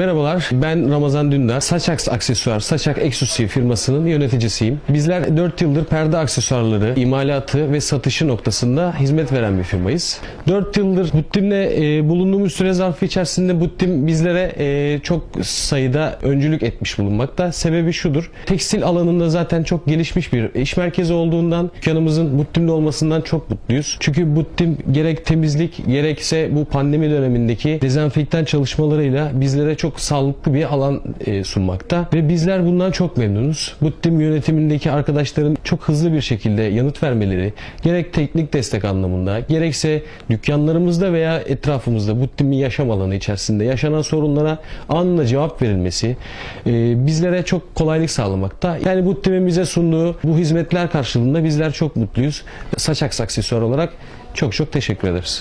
Merhabalar, ben Ramazan Dündar. Saçaks Aksesuar, Saçak Eksusi firmasının yöneticisiyim. Bizler 4 yıldır perde aksesuarları, imalatı ve satışı noktasında hizmet veren bir firmayız. 4 yıldır Buttim'le e, bulunduğumuz süre zarfı içerisinde Buttim bizlere e, çok sayıda öncülük etmiş bulunmakta. Sebebi şudur, tekstil alanında zaten çok gelişmiş bir iş merkezi olduğundan dükkanımızın Buttim'le olmasından çok mutluyuz. Çünkü Buttim gerek temizlik gerekse bu pandemi dönemindeki dezenfektan çalışmalarıyla bizlere çok sağlıklı bir alan e, sunmakta ve bizler bundan çok memnunuz. Buttim yönetimindeki arkadaşların çok hızlı bir şekilde yanıt vermeleri, gerek teknik destek anlamında, gerekse dükkanlarımızda veya etrafımızda Buttim'in yaşam alanı içerisinde yaşanan sorunlara anında cevap verilmesi e, bizlere çok kolaylık sağlamakta. Yani Buttim'in bize sunduğu bu hizmetler karşılığında bizler çok mutluyuz. Saç aks aksesuar olarak çok çok teşekkür ederiz.